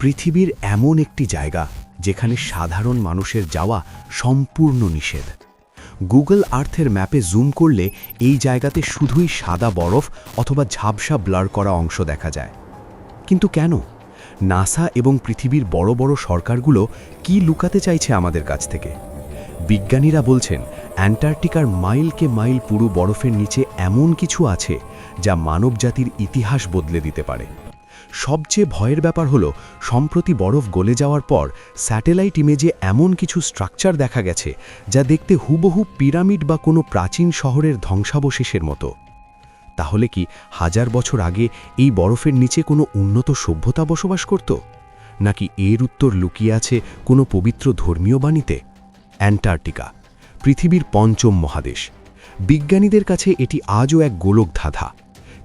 পৃথিবীর এমন একটি জায়গা যেখানে সাধারণ মানুষের যাওয়া সম্পূর্ণ নিষেধ। গুগল আর্থের ম্যাপে জুম করলে এই জায়গাতে শুধুই সাদা বরফ অথবা ঝাপসা ব্লার করা অংশ দেখা যায়। কিন্তু কেন? নাসা এবং পৃথিবীর বড় বড় সরকারগুলো কি লুকাতে চাইছে আমাদের কাছ থেকে? বিজ্ঞানীরা বলছেন, অ্যান্টার্কটিকার মাইলকে মাইল পুরো বরফের নিচে এমন কিছু আছে যা মানবজাতির ইতিহাস বদলে দিতে পারে। সবচেয়ে ভয়ের ব্যাপার হলো, সম্প্রতি বরফ গলে যাওয়ার পর স্যাটেলাইট ইমেজে এমন কিছু স্ট্রাকচার দেখা গেছে যা দেখতে হুবহু পিরামিড বা কোনো প্রাচীন শহরের ধ্বংসাবশেষের মতো। তাহলে কি হাজার বছর আগে এই বরফের নিচে কোনো উন্নত সভ্যতা বসবাস করত? নাকি এর উত্তর লুকিয়ে আছে কোনো পবিত্র ধর্মীয় বাণীতে? অ্যান্টার্কটিকা, পৃথিবীর পঞ্চম মহাদেশ। বিজ্ঞানীদের কাছে এটি আজও এক গোলক ধাঁধা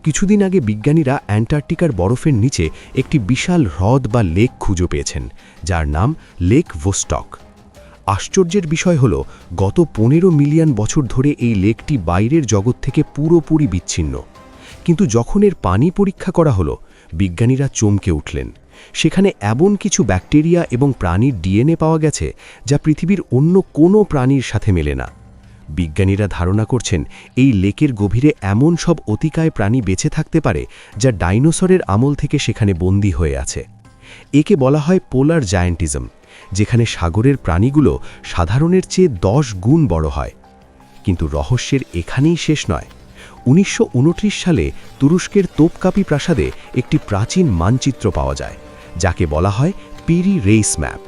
কিছুদিন আগে বিজ্ঞানীরা অ্যান্টার্কটিকার বরফের নিচে একটি বিশাল হ্রদ বা লেক খুঁজে পেয়েছেন, যার নাম লেক ভোস্টক। আশ্চর্যের বিষয় হল, গত পনেরো মিলিয়ন বছর ধরে এই লেকটি বাইরের জগৎ থেকে পুরোপুরি বিচ্ছিন্ন। কিন্তু যখন এর পানি পরীক্ষা করা হলো, বিজ্ঞানীরা চমকে উঠলেন। সেখানে এমন কিছু ব্যাকটেরিয়া এবং প্রাণীর ডিএনএ পাওয়া গেছে, যা পৃথিবীর অন্য কোনো প্রাণীর সাথে মেলে না। বিজ্ঞানীরা ধারণা করছেন, এই লেকের গভীরে এমন সব অতিকায় প্রাণী বেঁচে থাকতে পারে যা ডাইনোসরের আমল থেকে সেখানে বন্দী হয়ে আছে। একে বলা হয় পোলার জায়ান্টিজম, যেখানে সাগরের প্রাণীগুলো সাধারণের চেয়ে দশ গুণ বড় হয়। কিন্তু রহস্যের এখানেই শেষ নয়। উনিশশো সালে তুরস্কের তোপকাপি প্রাসাদে একটি প্রাচীন মানচিত্র পাওয়া যায়, যাকে বলা হয় পিরি রেইস ম্যাপ।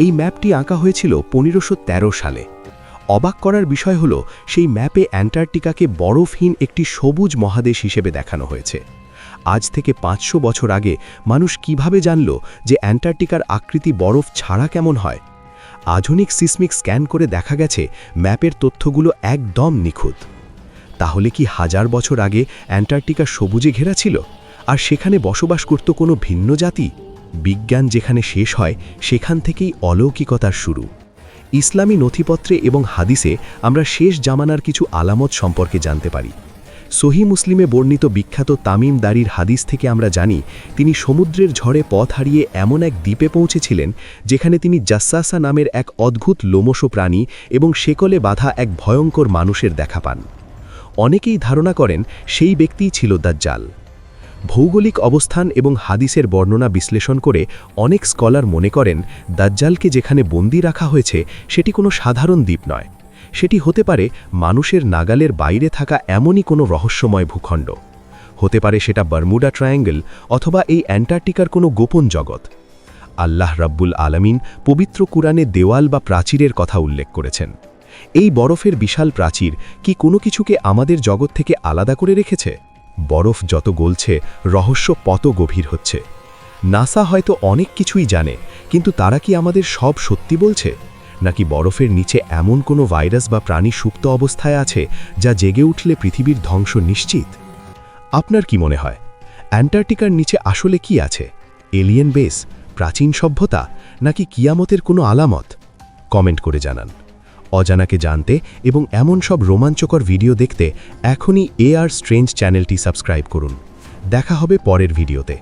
এই ম্যাপটি আঁকা হয়েছিল পনেরোশো সালে। অবাক করার বিষয় হল, সেই ম্যাপে অ্যান্টার্কটিকাকে বরফহীন একটি সবুজ মহাদেশ হিসেবে দেখানো হয়েছে। আজ থেকে পাঁচশো বছর আগে মানুষ কীভাবে জানল যে অ্যান্টার্কটিকার আকৃতি বরফ ছাড়া কেমন হয়? আধুনিক সিসমিক স্ক্যান করে দেখা গেছে, ম্যাপের তথ্যগুলো একদম নিখুঁত। তাহলে কি হাজার বছর আগে অ্যান্টার্কটিকা সবুজে ঘেরা ছিল? আর সেখানে বসবাস করত কোনো ভিন্ন জাতি? বিজ্ঞান যেখানে শেষ হয়, সেখান থেকেই অলৌকিকতার শুরু। ইসলামী নথিপত্রে এবং হাদিসে আমরা শেষ জামানার কিছু আলামত সম্পর্কে জানতে পারি। সহি মুসলিমে বর্ণিত বিখ্যাত তামিম দারির হাদিস থেকে আমরা জানি, তিনি সমুদ্রের ঝড়ে পথ হারিয়ে এমন এক দ্বীপে পৌঁছেছিলেন, যেখানে তিনি জাসাসা নামের এক অদ্ভুত লোমশ প্রাণী এবং শেকলে বাধা এক ভয়ঙ্কর মানুষের দেখা পান। অনেকেই ধারণা করেন, সেই ব্যক্তিই ছিল দাজ্জাল। ভৌগোলিক অবস্থান এবং হাদিসের বর্ণনা বিশ্লেষণ করে অনেক স্কলার মনে করেন, দাজ্জালকে যেখানে বন্দি রাখা হয়েছে, সেটি কোনো সাধারণ দ্বীপ নয়। সেটি হতে পারে মানুষের নাগালের বাইরে থাকা এমনই কোনো রহস্যময় ভূখণ্ড। হতে পারে সেটা বারমুডা ট্রায়াঙ্গেল অথবা এই অ্যান্টার্কটিকার কোনো গোপন জগৎ। আল্লাহ রাব্বুল আলামিন পবিত্র কুরআনে দেওয়াল বা প্রাচীরের কথা উল্লেখ করেছেন। এই বরফের বিশাল প্রাচীর কি কোনো কিছুকে আমাদের জগৎ থেকে আলাদা করে রেখেছে? বরফ যত গলছে, রহস্য পত গভীর হচ্ছে। নাসা হয়তো অনেক কিছুই জানে, কিন্তু তারা কি আমাদের সব সত্যি বলছে? নাকি বরফের নিচে এমন কোনো ভাইরাস বা প্রাণী সুপ্ত অবস্থায় আছে, যা জেগে উঠলে পৃথিবীর ধ্বংস নিশ্চিত? আপনার কি মনে হয়? অ্যান্টার্কটিকার নিচে আসলে কি আছে? এলিয়েন বেস, প্রাচীন সভ্যতা, নাকি কিয়ামতের কোনো আলামত? কমেন্ট করে জানান। অজানাকে জানতে এবং এমন সব রোমাঞ্চকর ভিডিও দেখতে এখনই এ আর স্ট্রেঞ্জ চ্যানেলটি সাবস্ক্রাইব করুন। দেখা হবে পরের ভিডিওতে।